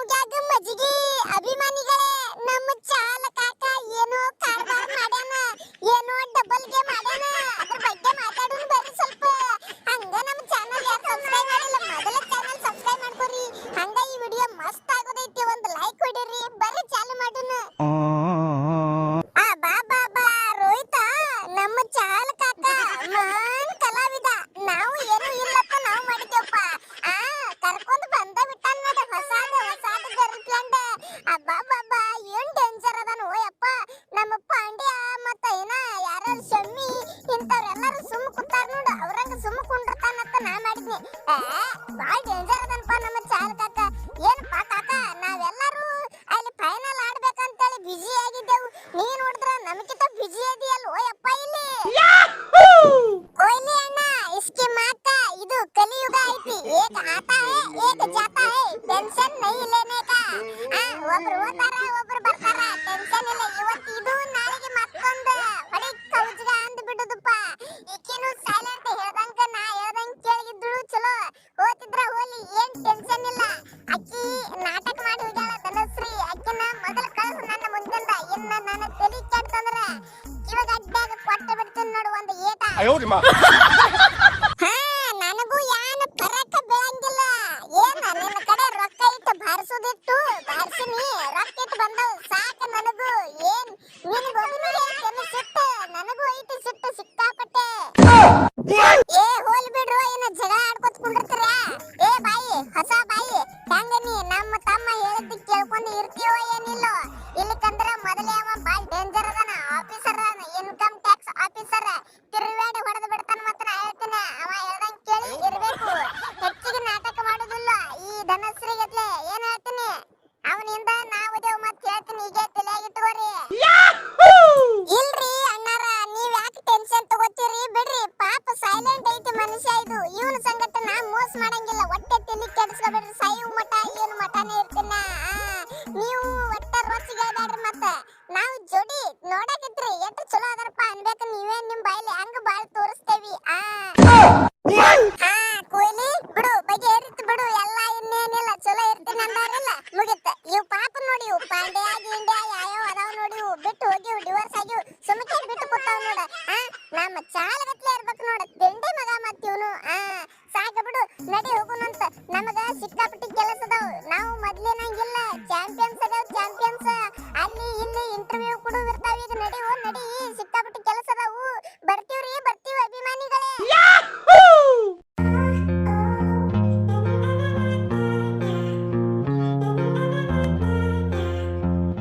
ನೌಗ್ಯಾಗ ಮಜ್ಜಿಗೆ ಅಭಿಮಾನಿಗಳೇ ನಮ್ಮ ಚಾಲಕಾಕ ಏನೋ ಕಾರ್ಬಾರ್ ಮಾಡ್ಯಾನ ಏನೋ ಡಬಲ್ಗೆ ಮಾಡ್ಯಾನ ಅದ್ರ ಬಗ್ಗೆ ಮಾತಾಡೋಣ ಬರ್ರಿ ಸ್ವಲ್ಪ. ಹಂಗ ನಮ್ಮ ಚಾನಲ್ ಯಾಕೆ ಸಬ್ಸ್ಕ್ರೈಬ್ ಮಾಡಿಲ್ಲ ಮೊದಲ ಚಾನಲ್ ಸಬ್ಸ್ಕ್ರೈಬ್ ಮಾಡ್ಕೊರಿ. ಹಂಗ ಈ ವಿಡಿಯೋ ಮಸ್ತ್ ಆಗೋದೈತಿ ಒಂದು ಲೈಕ್ ಹೊಡಿರಿ ಬರ್ರಿ ಚಾಲು ಮಾಡೋಣ. ಆ. ಬಾ ಬಾ ಬಾ ರೋಹಿತ ನಮ್ಮ ಚಾಲ ಇದೆಯಲ್ಲ ಓಯಪ್ಪ ಇಲ್ಲಿ. ಕೊಹ್ಲಿ ಅಣ್ಣ ಇಸ್ಕಿ ಮಾತಾ ಇದು ಕಲಿಯುಗ ಐತಿ. ಏಕ ಆತಾ ಹೇ ಏಕ ಜಾತಾ ಹೇ ಟೆನ್ಷನ್ ನೈ ಲೇನೆ ಕಾ ಆ ಒಬ್ರು ಓತಾರ ಒಬ್ರು ಬರ್ತಾರ. ಟೆನ್ಷನ್ ಇಲ್ಲ ಇವತ್ತು ಇದು ನಾಳೆಗೆ ಮತ್ತೊಂದು. ಹೊಡಿ ಕೌಜ್ಗ ಅಂದ್ ಬಿಡುದಪ್ಪ. ಈಕಿನು ಸೈಲೆಂಟ್ ಅಯ್ಯೋ ನಿಮ್ಮ ನನಗೂ ಯಾನು ಪರಕ ಬೆಳಂಗಿಲ್ಲ. ಏನ ನಿನ್ನ ಕಡೆ ರೊಕ್ಕ ಇಟ್ಟು ಬಾರಿಸೋದಿಟ್ಟು ಸಾಕು ನನಗೂ. ಏನ್ ನಿನಗೊಂದು ಕೆಲಸ ಮಾಡಂಗಿಲ್ಲ, ಹೊಟ್ಟೆ ತಲೆ ಕೆಡಿಸ್ಕೊಬೇಡ್ರಿ. ಸಾಯು ಮಠ ಏನು ಮಠನೇ ಇರ್ತೀನ. ನೀವು ಒಟ್ಟ ರೊಚ್ಚಿಗೆ ಹೇಳ್ಬೇಡ್ರಿ ಮತ್ತ. ನಾವು ಜೋಡಿ ನೋಡಕತ್ರಿ, ಎಷ್ಟು ಚಲೋ ಅದರಪ್ಪ ಅನ್ಬೇಕು ನೀವೇ ನಿಮ್ ಬಾಯಲ್ಲಿ. ಹಂಗ ಬಾಳ್ ತೋರಿಸ್ತೇವಿ. ಆ. ಆ ಕೊಹ್ಲಿ, ಬಿಡು, ಬಗೆ ಇರುತ್ತೆ ಬಿಡು, ಎಲ್ಲ ಇನ್ನೇನಿಲ್ಲ, ಚಲೋ ಇರ್ತೀನಿ ಅಂದವ್ರಿಲ್ಲ ಮುಗಿತ. ಇವ್ ಪಾಪ ನೋಡಿ, ಇವು ಪಾಂಡೆ ಆಗಿ ಇಂಡೆ ಯಾವ್ಯಾವ ಅದಾವ್ ನೋಡಿ ಬಿಟ್ಟು ಹೋಗಿವು ಡಿವೋರ್ಸ್ ಆಗಿವು. ಸುಮ್ಕೆ ಬಿಟ್ಟು ಕೂತಾವ್ ನೋಡ. ಆ, ನಮ್ಮ ಚಾಲಗತ್ಲೆ ಇರ್ಬೇಕು ನೋಡ. ತಿಂಡಿ ಮಗ ಮತ್ತ love you.